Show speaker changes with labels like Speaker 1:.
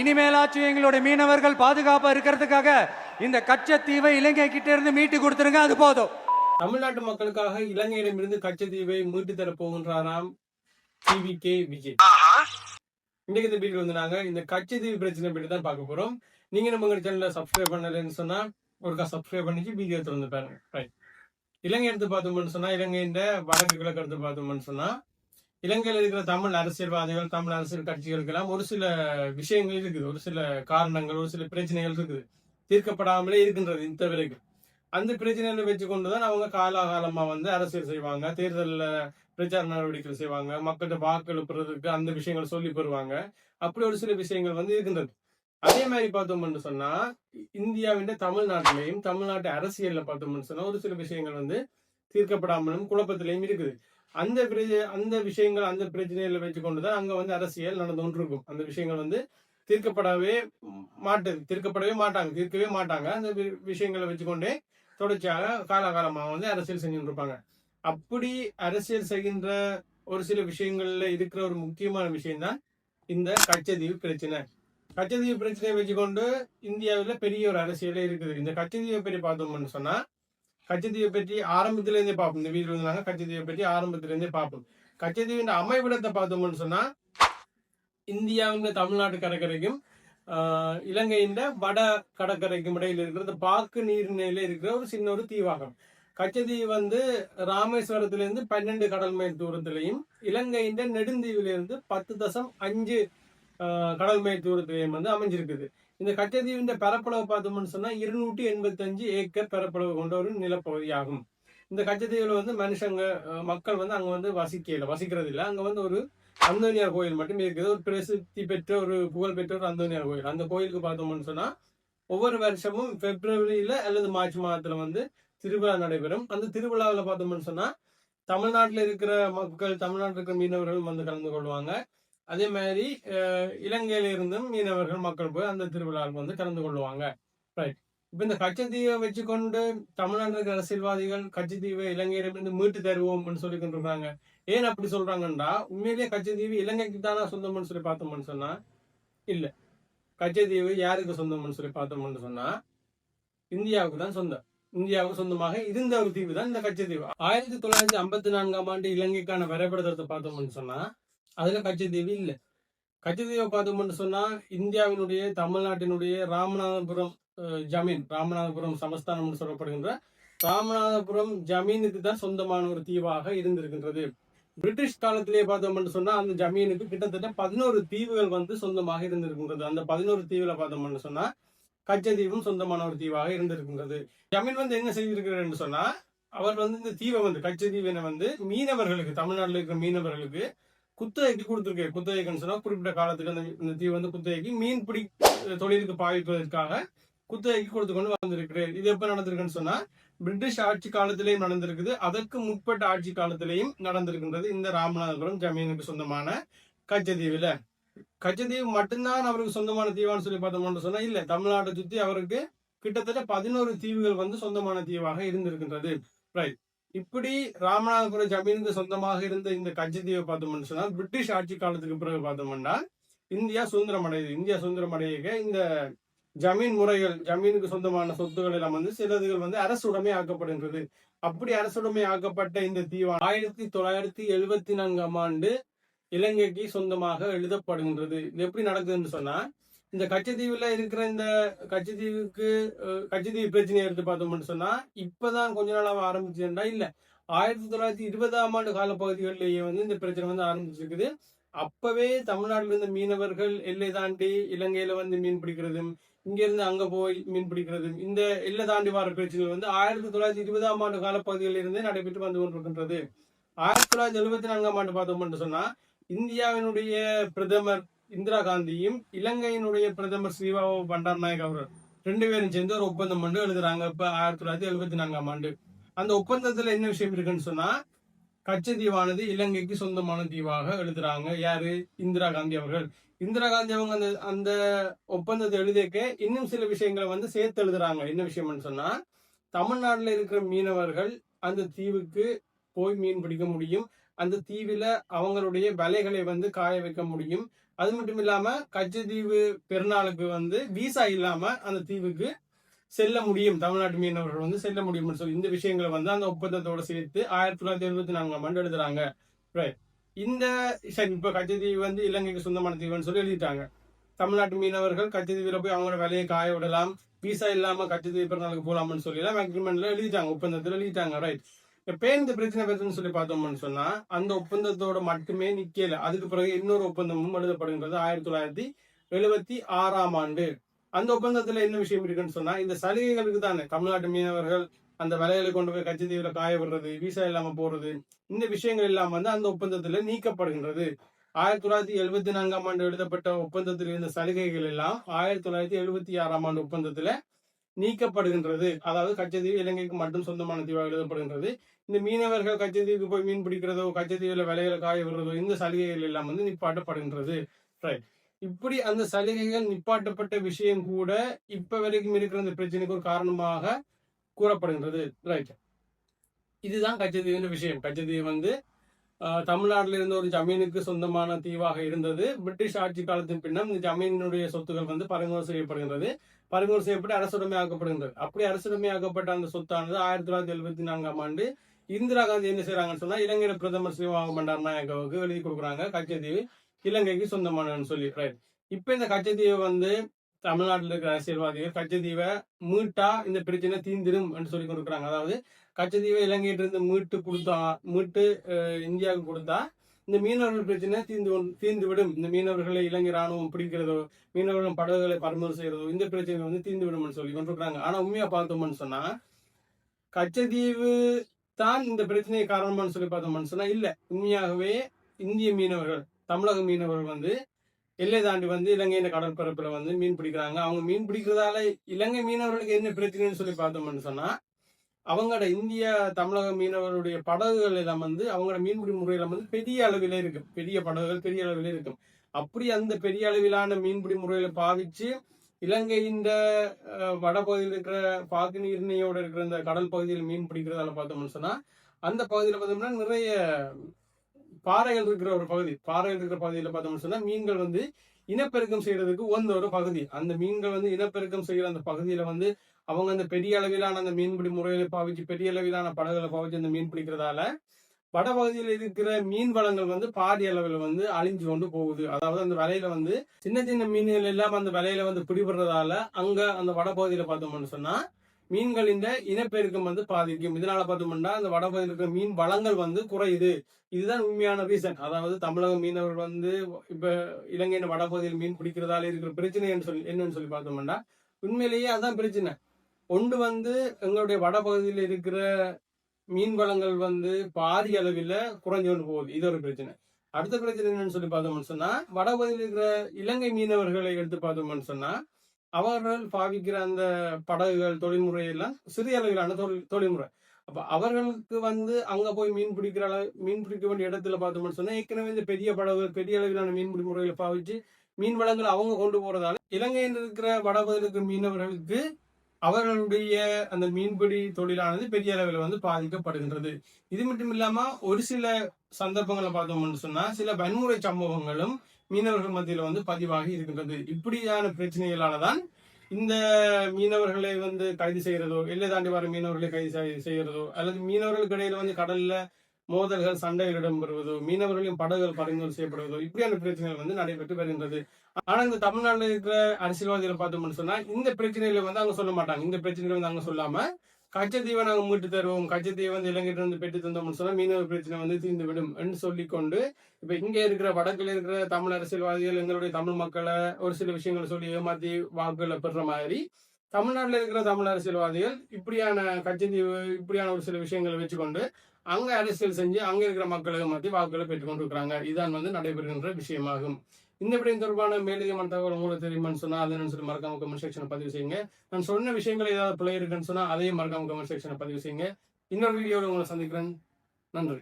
Speaker 1: இனிமேலாச்சும் எங்களுடைய மீனவர்கள் பாதுகாப்பா இருக்கிறதுக்காக இந்த கச்சத்தீவை இலங்கை கிட்ட இருந்து மீட்டு கொடுத்துருங்க அது போதும்.
Speaker 2: தமிழ்நாட்டு மக்களுக்காக இலங்கையிடமிருந்து கச்சத்தீவை மீட்டு தரப் போகின்றாராம் டிவி கே விஜய் இன்னைக்கு இந்த வீடியோ வந்து நாங்க இந்த கச்சத்தீவு பிரச்சனை பற்றி தான் பார்க்க போறோம். நீங்க நம்ம சேனல்ல சப்ஸ்கிரைப் பண்ணலன்னு சொன்னா ஒருக்கா சப்ஸ்கிரைப் பண்ணிச்சு வீடியோ திறந்து பாருங்க. ரைட் இலங்கை எடுத்து பார்த்தோம்னு சொன்னா இலங்கையின் வடக்கு கிழக்கு எடுத்து பார்த்தோம்னு சொன்னா இலங்கையில் இருக்கிற தமிழ் அரசியல்வாதிகள் தமிழ் அரசியல் கட்சிகளுக்கெல்லாம் ஒரு சில விஷயங்கள் இருக்குது. ஒரு சில காரணங்கள் ஒரு சில பிரச்சனைகள் இருக்குது. தீர்க்கப்படாமலே இருக்கின்றது இந்த வரைக்கும் அந்த பிரச்சனைகளை வச்சு கொண்டுதான் அவங்க காலாகாலமா வந்து அரசியல் செய்வாங்க. தேர்தலில் பிரச்சார நடவடிக்கைகள் செய்வாங்க. மக்கள்கிட்ட வாக்கு எழுப்புறதுக்கு அந்த விஷயங்கள் சொல்லி பெறுவாங்க. அப்படி ஒரு சில விஷயங்கள் வந்து இருக்கின்றது. அதே மாதிரி பார்த்தோம்னு சொன்னா இந்தியாவின் தமிழ்நாட்டிலையும் தமிழ்நாட்டு அரசியல்ல பார்த்தோம்னு சொன்னா ஒரு சில விஷயங்கள் வந்து தீர்க்கப்படாமலும் குழப்பத்திலையும் இருக்குது. அந்த அந்த விஷயங்கள் அந்த பிரச்சனைகளை வச்சுக்கொண்டு தான் அங்க வந்து அரசியல் நடந்து கொண்டிருக்கும். அந்த விஷயங்கள் வந்து தீர்க்கப்படவே மாட்டு தீர்க்கப்படவே மாட்டாங்க. தீர்க்கவே மாட்டாங்க. அந்த வி- விஷயங்களை வச்சுக்கொண்டே தொடர்ச்சியாக காலகாலமாக வந்து அரசியல் செஞ்சுட்டு இருப்பாங்க அப்படி அரசியல் செய்கின்ற ஒரு சில விஷயங்கள்ல இருக்கிற ஒரு முக்கியமான விஷயம்தான் இந்த கச்சதீவு பிரச்சனை. கச்சதீவு பிரச்சனையை வச்சுக்கொண்டு இந்தியாவில் பெரிய ஒரு அரசியலே இருக்குது. இந்த கச்சதீவை பற்றி பார்த்தோம்னு சொன்னா கச்சத்தீவை பற்றி ஆரம்பத்திலேருந்தே பார்ப்போம். இந்த வீடியோ இருந்தாங்க கச்சத்தீவை பற்றி ஆரம்பத்திலேருந்தே பார்ப்போம். கச்சத்தீவின் அமைவிடத்தை பார்த்தோம்னு சொன்னால் இந்தியாவின் தமிழ்நாட்டு கடற்கரைக்கும் இலங்கையின் வட கடற்கரைக்கும் இடையில் இருக்கிற பாக்கு நீர்நிலையில இருக்கிற ஒரு சின்ன ஒரு தீவாகம். கச்சதீவு வந்து ராமேஸ்வரத்திலிருந்து பன்னெண்டு கடல் மைல் தூரத்திலையும் இலங்கையின் நெடுந்தீவிலிருந்து பத்து தசம் அஞ்சு கடல் மைல் தூரத்திலையும் வந்து அமைஞ்சிருக்குது. இந்த கச்சத்தீவின் பரப்பளவு பார்த்தோம்னு சொன்னா இருநூற்றி எண்பத்தஞ்சு ஏக்கர் பரப்பளவு கொண்ட ஒரு நிலப்பகுதியாகும். இந்த கச்சதீவில் வந்து மனுஷங்க மக்கள் வந்து அங்க வந்து வசிக்கல வசிக்கிறது இல்லை. அங்க வந்து ஒரு அந்தோனியார் கோயில் மட்டும் இருக்குது. ஒரு பிரசித்தி பெற்ற ஒரு புகழ் பெற்ற ஒரு அந்தோனியார் கோயில். அந்த கோயிலுக்கு பார்த்தோம்னு சொன்னா ஒவ்வொரு வருஷமும் பிப்ரவரியில அல்லது மார்ச் மாதத்துல வந்து திருவிழா நடைபெறும். அந்த திருவிழாவில் பார்த்தோம்னு சொன்னா தமிழ்நாட்டில் இருக்கிற மக்கள் தமிழ்நாட்டில் இருக்கிற மீனவர்கள் வந்து கலந்து கொள்வாங்க. அதே மாதிரி அஹ், இலங்கையில இருந்தும் மீனவர்கள் மக்கள் போய் அந்த திருவிழாவுக்கு வந்து கலந்து கொள்வாங்க ரைட் இப்ப இந்த கச்சத்தீவை வச்சுக்கொண்டு தமிழ்நாட்டில் அரசியல்வாதிகள் கச்சத்தீவை இலங்கையிலிருந்து மீட்டு தருவோம்னு சொல்லி கொண்டிருக்காங்க ஏன் அப்படி சொல்றாங்கன்னா உண்மையிலேயே கச்சத்தீவு இலங்கைக்கு தானா சொந்தம்னு சொல்லி பார்த்தோம்னு சொன்னா இல்ல. கச்சத்தீவு யாருக்கு சொந்தம்னு சொல்லி பார்த்தோம்னு சொன்னா இந்தியாவுக்கு தான் சொந்தம். இந்தியாவுக்கு சொந்தமாக இருந்த ஒரு தீவு தான் இந்த கச்சத்தீவு ஆயிரத்தி தொள்ளாயிரத்தி ஐம்பத்தி நான்காம் ஆண்டு இலங்கைக்கான வரைபடத்தை பார்த்தோம்னு சொன்னா அதுல கச்சத்தீவு இல்ல. கச்சத்தீவை பார்த்தோம்னு சொன்னா இந்தியாவினுடைய தமிழ்நாட்டினுடைய ராமநாதபுரம் ஜமீன் ராமநாதபுரம் சமஸ்தானம்னு சொல்லப்படுகின்ற ராமநாதபுரம் ஜமீனுக்கு தான் சொந்தமான ஒரு தீவாக இருந்திருக்கின்றது. பிரிட்டிஷ் காலத்திலேயே பார்த்தோம்னு சொன்னா அந்த ஜமீனுக்கு கிட்டத்தட்ட பதினோரு தீவுகள் வந்து சொந்தமாக இருந்திருக்கின்றது. அந்த பதினோரு தீவுல பார்த்தோம்னு சொன்னா கச்சத்தீவும் சொந்தமான ஒரு தீவாக இருந்திருக்கின்றது. ஜமீன் வந்து என்ன செய்திருக்கிறார் சொன்னா அவர் வந்து இந்த தீவை வந்து கச்சத்தீவினை வந்து மீனவர்களுக்கு தமிழ்நாட்டில் இருக்கிற மீனவர்களுக்கு குத்தகைக்கு கொடுத்துருக்கு குத்தகைக்குன்னு சொன்னா குறிப்பிட்ட காலத்துக்கு அந்த இந்த தீவு வந்து குத்தகைக்கு மீன் பிடி தொழிலுக்கு பாவிப்பதற்காக குத்தகைக்கு கொடுத்து கொண்டு வந்திருக்கிறார் இது எப்ப நடந்திருக்குன்னு சொன்னா பிரிட்டிஷ் ஆட்சி காலத்திலேயும் நடந்திருக்குது. அதற்கு முற்பட்ட ஆட்சி காலத்திலேயும் நடந்திருக்கின்றது இந்த ராமநாதபுரம் ஜமீனுக்கு சொந்தமான கச்சதீவுல கச்சதீவு மட்டும்தான் அவருக்கு சொந்தமான தீவான்னு சொல்லி பார்த்தோம்னு சொன்னா இல்ல. தமிழ்நாட்டை சுத்தி அவருக்கு கிட்டத்தட்ட பதினோரு தீவுகள் வந்து சொந்தமான தீவாக இருந்திருக்கின்றது. ரைட் இப்படி ராமநாதபுரம் ஜமீனுக்கு சொந்தமாக இருந்த இந்த கச்சத்தீவை பார்த்தோம்னு சொன்னா பிரிட்டிஷ் ஆட்சி காலத்துக்கு பிறகு பார்த்தோம்னா இந்தியா சுதந்திரம் அடையுது. இந்தியா சுதந்திரம் அடையக இந்த ஜமீன் முறைகள் ஜமீனுக்கு சொந்தமான சொத்துக்கள் எல்லாம் வந்து சிலதுகள் வந்து அரசுடைமை ஆக்கப்படுகின்றது. அப்படி அரசுடைமை ஆக்கப்பட்ட இந்த தீவா ஆயிரத்தி தொள்ளாயிரத்தி எழுபத்தி நான்காம் ஆண்டு இலங்கைக்கு சொந்தமாக எழுதப்படுகின்றது. இது எப்படி நடக்குதுன்னு சொன்னா இந்த கச்சத்தீவுல இருக்கிற இந்த கச்சத்தீவுக்கு கச்சத்தீவு பிரச்சனையை எடுத்து பார்த்தோம்னு சொன்னா இப்பதான் கொஞ்ச நாளாக ஆரம்பிச்சுன்னா இல்ல. ஆயிரத்தி தொள்ளாயிரத்தி இருபதாம் ஆண்டு காலப்பகுதிகளிலேயே வந்து இந்த பிரச்சனை வந்து ஆரம்பிச்சிருக்குது. அப்பவே தமிழ்நாட்டில் இருந்த மீனவர்கள் எல்லை தாண்டி இலங்கையில வந்து மீன் பிடிக்கிறதும் இங்கிருந்து அங்க போய் மீன் பிடிக்கிறதும் இந்த எல்லை தாண்டி வர பிரச்சனை வந்து ஆயிரத்தி தொள்ளாயிரத்தி இருபதாம் ஆண்டு காலப்பகுதிகளில் இருந்தே நடைபெற்று வந்து கொண்டிருக்கின்றது. ஆயிரத்தி தொள்ளாயிரத்தி எழுபத்தி நான்காம் ஆண்டு பார்த்தோம்னு சொன்னா இந்தியாவினுடைய பிரதமர் இந்திரா காந்தியும் இலங்கையினுடைய பிரதமர் சிவாவோ பண்டார் நாயக் அவர்கள் ரெண்டு பேரும் சேர்ந்து ஒரு ஒப்பந்தம் பண்ணி எழுதுறாங்க இப்ப ஆயிரத்தி தொள்ளாயிரத்தி எழுபத்தி நான்காம் ஆண்டு. அந்த ஒப்பந்தத்துல என்ன விஷயம் இருக்குன்னு சொன்னா கச்சத்தீவானது இலங்கைக்கு சொந்தமான தீவாக எழுதுறாங்க. யாரு? இந்திரா காந்தி அவர்கள். இந்திரா காந்தி அவங்க அந்த அந்த ஒப்பந்தத்தை எழுதியக்க இன்னும் சில விஷயங்களை வந்து சேர்த்து எழுதுறாங்க. என்ன விஷயம்னு சொன்னா தமிழ்நாட்டுல இருக்கிற மீனவர்கள் அந்த தீவுக்கு போய் மீன் பிடிக்க முடியும். அந்த தீவில அவங்களுடைய வலைகளை வந்து காய வைக்க முடியும். அது மட்டும் இல்லாம கச்சத்தீவு பெருநாளுக்கு வந்து விசா இல்லாம அந்த தீவுக்கு செல்ல முடியும். தமிழ்நாட்டு மீனவர்கள் வந்து செல்ல முடியும்னு சொல்லி இந்த விஷயங்களை வந்து அந்த ஒப்பந்தத்தோட சேர்த்து ஆயிரத்தி தொள்ளாயிரத்தி எழுபத்தி நான்காம் ஆண்டு எழுதுறாங்க இந்த சரி இப்ப கச்சத்தீவு வந்து இலங்கைக்கு சொந்தமான தீவுன்னு சொல்லி எழுதிட்டாங்க. தமிழ்நாட்டு மீனவர்கள் கச்சத்தீவுல போய் அவங்களோட விலையை காய விடலாம். விசா இல்லாம கச்சத்தீவு பிறநாளுக்கு போலாம்னு சொல்லி எல்லாம் அக்ரிமெண்ட்ல எழுதிட்டாங்க. ஒப்பந்தத்துல எழுதிட்டாங்க. ரைட் இப்ப இந்த பிரச்சனை பத்தின்னு சொல்லி பார்த்தோம்னு சொன்னா அந்த ஒப்பந்தத்தோட மட்டுமே நிக்கல. அதுக்கு பிறகு இன்னொரு ஒப்பந்தமும் எழுதப்படுகின்றது ஆயிரத்தி தொள்ளாயிரத்தி எழுபத்தி ஆறாம் ஆண்டு. அந்த ஒப்பந்தத்துல என்ன விஷயம் இருக்குன்னு சொன்னா இந்த சலுகைகளுக்கு தானே. தமிழ்நாட்டு மீனவர்கள் அந்த விலையில கொண்டு போய் கச்சத்தீவுல காய விடுறது விசா இல்லாம போறது இந்த விஷயங்கள் எல்லாம் வந்து அந்த ஒப்பந்தத்துல நீக்கப்படுகின்றது. ஆயிரத்தி தொள்ளாயிரத்தி எழுபத்தி நான்காம் ஆண்டு எழுதப்பட்ட ஒப்பந்தத்தில் இருந்த சலுகைகள் எல்லாம் ஆயிரத்தி தொள்ளாயிரத்தி எழுபத்தி ஆறாம் ஆண்டு ஒப்பந்தத்துல நீக்கப்படுகின்றது. அதாவது கச்சத்தீவு இலங்கைக்கு மட்டும் சொந்தமான தீவாக எழுதப்படுகின்றது. இந்த மீனவர்கள் கச்சத்தீவுக்கு போய் மீன் பிடிக்கிறதோ கச்சத்தீவுல விலையில காய விடுறதோ இந்த சலுகைகள் எல்லாம் வந்து நிப்பாட்டப்படுகின்றது. ரைட் இப்படி அந்த சலுகைகள் நிப்பாட்டப்பட்ட விஷயம் கூட இப்ப வரைக்கும் இருக்கிற இந்த பிரச்சனைக்கு ஒரு காரணமாக கூறப்படுகின்றது. ரைட் இதுதான் கச்சத்தீவின் விஷயம். கச்சத்தீவு வந்து ஆஹ், தமிழ்நாட்டில் இருந்த ஒரு ஜமீனுக்கு சொந்தமான தீவாக இருந்தது. பிரிட்டிஷ் ஆட்சி காலத்தின் பின்னர் இந்த ஜமீனுடைய சொத்துக்கள் வந்து பறிமுதல் செய்யப்படுகின்றது. பறிமுதல் செய்யப்பட்டு அரசுடைமை ஆக்கப்படுகின்றது அப்படி அரசுடைமை ஆக்கப்பட்ட அந்த சொத்தானது ஆயிரத்தி தொள்ளாயிரத்தி எழுபத்தி நான்காம் ஆண்டு இந்திரா காந்தி என்ன செய்யறாங்கன்னு சொன்னா இலங்கையில பிரதமர் ஸ்ரீவாக பண்டார் நாயக்காவுக்கு எழுதி கொடுக்குறாங்க. கச்சத்தீவு இலங்கைக்கு சொந்தமானன்னு சொல்லி ரைட் இப்ப இந்த கச்சத்தீவை வந்து தமிழ்நாட்டில் இருக்கிற அரசியல்வாதிகள் கச்சத்தீவை மீட்டா இந்த பிரச்சனை தீந்திரும் என்று சொல்லி கொடுக்குறாங்க. அதாவது கச்சத்தீவை இலங்கையிட்டிருந்து மீட்டு கொடுத்தா மீட்டு இந்தியாவுக்கு கொடுத்தா இந்த மீனவர்கள் பிரச்சனை தீர்ந்து தீர்ந்துவிடும் தீர்ந்து விடும் இந்த மீனவர்களை இலங்கை ராணுவம் பிடிக்கிறதோ மீனவர்கள் படகுகளை பறிமுதல் செய்யறதோ இந்த பிரச்சனை வந்து தீர்ந்து விடும்னு சொல்லி கொண்டிருக்கிறாங்க. ஆனா உண்மையா பார்த்தோம்னு சொன்னா கச்சதீவு தான் இந்த பிரச்சனையை காரணமான்னு சொல்லி பார்த்தோம்னு சொன்னா இல்ல. உண்மையாகவே இந்திய மீனவர்கள் தமிழக மீனவர்கள் வந்து எல்லை தாண்டி வந்து இலங்கையின் கடற்பரப்புல வந்து மீன் பிடிக்கிறாங்க. அவங்க மீன் பிடிக்கிறதால இலங்கை மீனவர்களுக்கு என்ன பிரச்சனைன்னு சொல்லி பார்த்தோம்னு சொன்னா அவங்களோட இந்திய தமிழக மீனவருடைய படகுகள் எல்லாம் வந்து அவங்களோட மீன்பிடி முறையில வந்து பெரிய அளவில் இருக்கும். பெரிய படகுகள் பெரிய அளவில் இருக்கும். அப்படி அந்த பெரிய அளவிலான மீன்பிடி முறையில பாவிச்சு இலங்கையின் வடபகுதியில் இருக்கிற பாக்கு நீர்நிலையோட இருக்கிற இந்த கடல் பகுதியில் மீன் பிடிக்கிறதால பார்த்தோம்னு சொன்னா அந்த பகுதியில பார்த்தோம்னா நிறைய பாறைகள் இருக்கிற ஒரு பகுதி. பாறைகள் இருக்கிற பகுதியில பார்த்தோம்னு சொன்னா மீன்கள் வந்து இனப்பெருக்கம் செய்யறதுக்கு உகந்த ஒரு பகுதி. அந்த மீன்கள் வந்து இனப்பெருக்கம் செய்யற அந்த பகுதியில வந்து அவங்க அந்த பெரிய அளவிலான அந்த மீன்பிடி முறைகளை பாவிச்சு பெரிய அளவிலான படகுகளை பாவிச்சு அந்த மீன் பிடிக்கிறதால வடபகுதியில் இருக்கிற மீன் வளங்கள் வந்து பாதி அளவில் வந்து அழிஞ்சு கொண்டு போகுது. அதாவது அந்த வலையில வந்து சின்ன சின்ன மீன்கள் எல்லாம் அந்த வலையில வந்து பிடிபடுறதால அங்க அந்த வடபகுதியில பார்த்தோம்னு சொன்னா மீன்கள் இந்த இனப்பெருக்கம் வந்து பாதிக்கும். இதனால பார்த்தோம்னா அந்த வடபகுதியில் இருக்கிற மீன் வளங்கள் வந்து குறையுது. இதுதான் உண்மையான ரீசன் அதாவது தமிழக மீனவர்கள் வந்து இப்ப இலங்கையின் வடபகுதியில் மீன் பிடிக்கிறதால இருக்கிற பிரச்சனை என்று சொல்லி என்னன்னு சொல்லி பார்த்தோம்னா உண்மையிலேயே அதான் பிரச்சனை. ஒன்று வந்து எங்களுடைய வடபகுதியில் இருக்கிற மீன் வளங்கள் வந்து பாதி அளவில் குறைஞ்சு கொண்டு போகுது. இது ஒரு பிரச்சனை. அடுத்த பிரச்சனை என்னன்னு சொல்லி பார்த்தோம்னு சொன்னா வடபகுதியில் இருக்கிற இலங்கை மீனவர்களை எடுத்து பார்த்தோம்னு சொன்னா அவர்கள் பாவிக்கிற அந்த படகுகள் தொழில்முறை எல்லாம் சிறிய அளவிலான தொழில் தொழில்முறை. அப்ப அவர்களுக்கு வந்து அங்க போய் மீன் பிடிக்கிற அளவு மீன் பிடிக்க வேண்டிய இடத்துல பார்த்தோம்னு சொன்னா ஏற்கனவே இந்த பெரிய படகு பெரிய அளவிலான மீன்பிடி முறைகளை பாவிச்சு மீன் வளங்களை அவங்க கொண்டு போறதால இலங்கையில் இருக்கிற வடபகுதிக்கு மீனவர்களுக்கு அவர்களுடைய அந்த மீன்பிடி தொழிலானது பெரிய அளவில் வந்து பாதிக்கப்படுகின்றது. இது மட்டும் இல்லாம ஒரு சில சந்தர்ப்பங்களை பார்த்தோம்னு சொன்னா சில வன்முறை சம்பவங்களும் மீனவர்கள் மத்தியில வந்து பதிவாகி இருக்கின்றது. இப்படியான பிரச்சனைகளால தான் இந்த மீனவர்களை வந்து கைது செய்யறதோ எல்லை தாண்டி வர மீனவர்களை கைது செய்- செய்யறதோ அல்லது மீனவர்களுக்கு இடையில வந்து கடல்ல மோதல்கள் சண்டைகள் இடம்பெறுவதோ மீனவர்களின் படகுகள் பறிமுதல் செய்யப்படுவதோ இப்படியான பிரச்சனைகள் வந்து நடைபெற்று வருகின்றது. ஆனா இந்த தமிழ்நாட்டில் இருக்கிற அரசியல்வாதிகளை பார்த்தோம்னு சொன்னா இந்த பிரச்சனைகளை வந்து அவங்க சொல்ல மாட்டாங்க. இந்த பிரச்சனைகளை வந்து அவங்க சொல்லாம கச்சத்தீவை நாங்கள் மீட்டு தருவோம். கச்சத்தீவை வந்து இலங்கையிட்ட இருந்து பெற்று தந்தோம்னு சொன்னா மீனவ பிரச்சனை வந்து தீர்ந்துவிடும் என்று சொல்லிக்கொண்டு இப்ப இங்க இருக்கிற வடக்குல இருக்கிற தமிழ் அரசியல்வாதிகள் எங்களுடைய தமிழ் மக்களை ஒரு சில விஷயங்களை சொல்லி ஏமாத்தி வாக்குகளை பெறுற மாதிரி தமிழ்நாட்டில் இருக்கிற தமிழ் அரசியல்வாதிகள் இப்படியான கச்சத்தீவு இப்படியான ஒரு சில விஷயங்களை வச்சுக்கொண்டு அங்க அரசியல் செஞ்சு அங்க இருக்கிற மக்களை ஏமாத்தி வாக்குகளை பெற்றுக்கொண்டு இருக்கிறாங்க இதுதான் வந்து நடைபெறுகின்ற விஷயமாகும். இந்த விடயம் தொடர்பான மேலதிகமான தகவல் உங்களுக்கு தெரியுமான்னு சொன்னா அதை சொல்லி மறக்காம கமெண்ட் செக்ஷனை பதிவு செய்யுங்க. நான் சொன்ன விஷயங்கள் ஏதாவது பிள்ளை இருக்குன்னு சொன்னா அதையும் மறக்காம கமெண்ட் செக்ஷனை பதிவு செய்யுங்க. இன்னொரு வீடியோவில் உங்களை சந்திக்கிறேன். நன்றி.